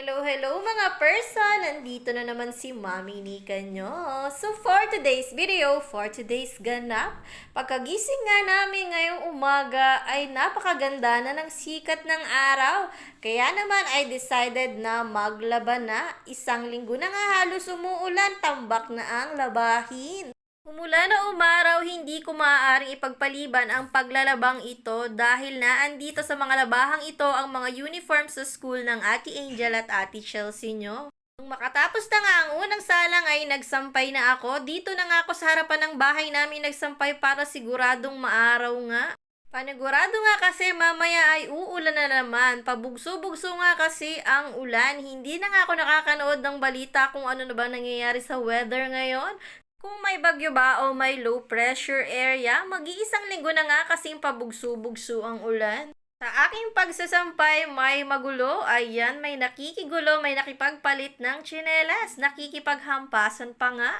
Hello, hello mga person! Nandito na naman si Mami Nika nyo. So for today's video, for today's ganap, pagkagising nga namin ngayong umaga ay napakaganda na ng sikat ng araw. Kaya naman ay decided na maglaban na. Isang linggo na nga halos umuulan, tambak na ang labahin. Umula na umaraw, hindi ko maaaring ipagpaliban ang paglalabang ito dahil na andito sa mga labahang ito ang mga uniform sa school ng Ate Angel at Ate Chelsea nyo. Nung makatapos na nga ang unang salang ay nagsampay na ako. Dito na nga ako sa harapan ng bahay namin nagsampay para siguradong maaraw nga. Panigurado nga kasi mamaya ay uulan na naman. Pabugso-bugso nga kasi ang ulan. Hindi na nga ako nakakanood ng balita kung ano na ba nangyayari sa weather ngayon. Kung may bagyo ba o may low pressure area, mag-iisang linggo na nga kasing pabugso-bugso ang ulan. Sa aking pagsasampay, may magulo, ayan, may nakikigulo, may nakipagpalit ng tsinelas, nakikipaghampasan pa nga.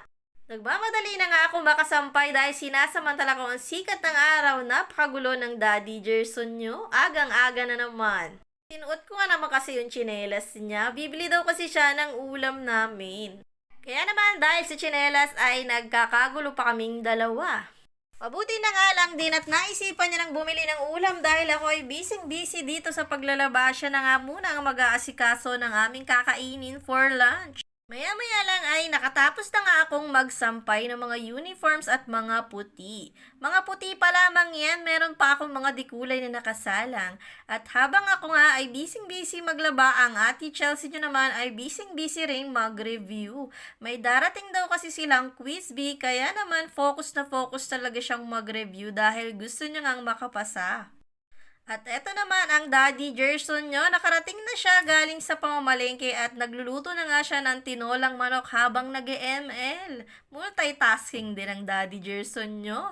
Nagmamadali na nga ako makasampay dahil sinasamantala ko ang sikat ng araw, napakagulo ng Daddy Gerson nyo, agang-aga na naman. Sinuot ko nga naman kasi yung tsinelas niya, bibili daw kasi siya ng ulam namin. Kaya naman dahil sa tsinelas ay nagkakagulo pa kaming dalawa. Mabuti na nga lang din at naisipan niya ng bumili ng ulam dahil ako ay busy-busy dito sa paglalaba. Siya na nga muna ang mag-aasikaso ng aming kakainin for lunch. Maya-maya lang ay nakatapos na nga akong magsampay ng mga uniforms at mga puti. Mga puti pa lamang yan, meron pa akong mga dikulay na nakasalang. At habang ako nga ay busy-busy maglaba, ang ate Chelsea nyo naman ay busy-busy rin mag-review. May darating daw kasi silang quiz bee, kaya naman focus na focus talaga siyang mag-review dahil gusto niya ngang makapasa. At eto naman ang Daddy Gerson nyo. Nakarating na siya galing sa pamamalengke at nagluluto na nga siya ng tinolang manok habang nag ml Multitasking din ang Daddy Gerson nyo.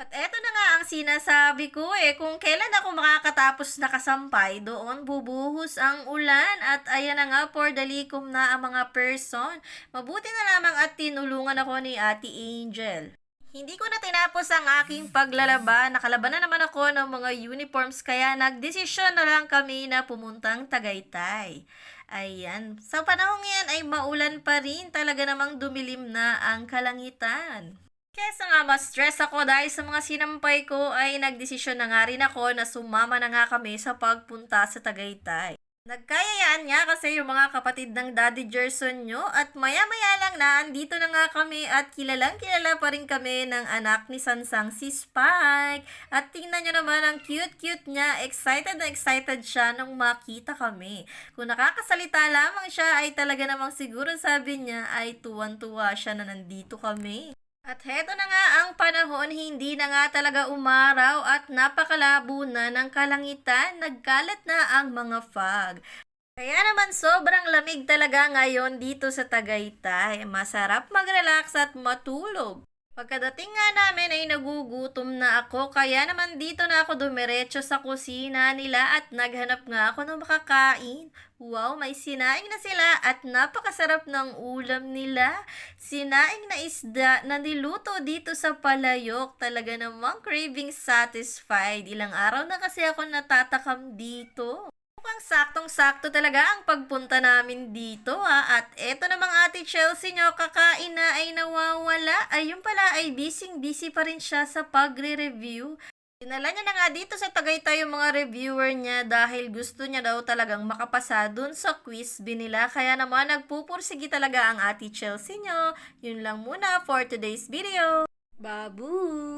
At eto na nga ang sinasabi ko eh, kung kailan ako makakatapos nakasampay, doon bubuhos ang ulan at ayan na nga for dalikom na ang mga person. Mabuti na lamang at tinulungan ako ni Ate Angel. Hindi ko na tinapos ang aking paglalaba. Nakalaban na naman ako ng mga uniforms kaya nagdesisyon na lang kami na pumuntang Tagaytay. Ayan. Sa panahong yan ay maulan pa rin. Talaga namang dumilim na ang kalangitan. Kesa nga mas stress ako dahil sa mga sinampay ko ay nagdesisyon na nga rin ako na sumama na nga kami sa pagpunta sa Tagaytay. Nagkayayaan nga kasi yung mga kapatid ng Daddy Gerson nyo at maya-maya lang na andito na nga kami at kilalang kilala pa rin kami ng anak ni Sansang si Spike. At tingnan nyo naman ang cute-cute niya, excited na excited siya nung makita kami. Kung nakakasalita lamang siya ay talaga namang siguro sabi niya ay tuwan-tuwa siya na nandito kami. At heto na nga ang panahon, hindi na nga talaga umaraw at napakalabo na ng kalangitan, nagkalat na ang mga fog. Kaya naman sobrang lamig talaga ngayon dito sa Tagaytay. Masarap mag-relax at matulog. Pagkadating nga namin ay nagugutom na ako, kaya naman dito na ako dumiretso sa kusina nila at naghanap nga ako ng makakain. Wow, may sinaing na sila at napakasarap ng ulam nila. Sinaing na isda na niluto dito sa palayok. Talaga namang craving satisfied. Ilang araw na kasi ako natatakam dito. Mukhang saktong-sakto talaga ang pagpunta namin dito ha. At eto namang ate Chelsea nyo, kakain na ay nawawala. Ayun pala ay busy-busy pa rin siya sa pagre-review. Dinala niya na nga dito sa Tagaytay yung mga reviewer niya dahil gusto niya daw talagang makapasa dun sa quiz binila. Kaya naman nagpupursigi talaga ang ate Chelsea nyo. Yun lang muna for today's video. Babu!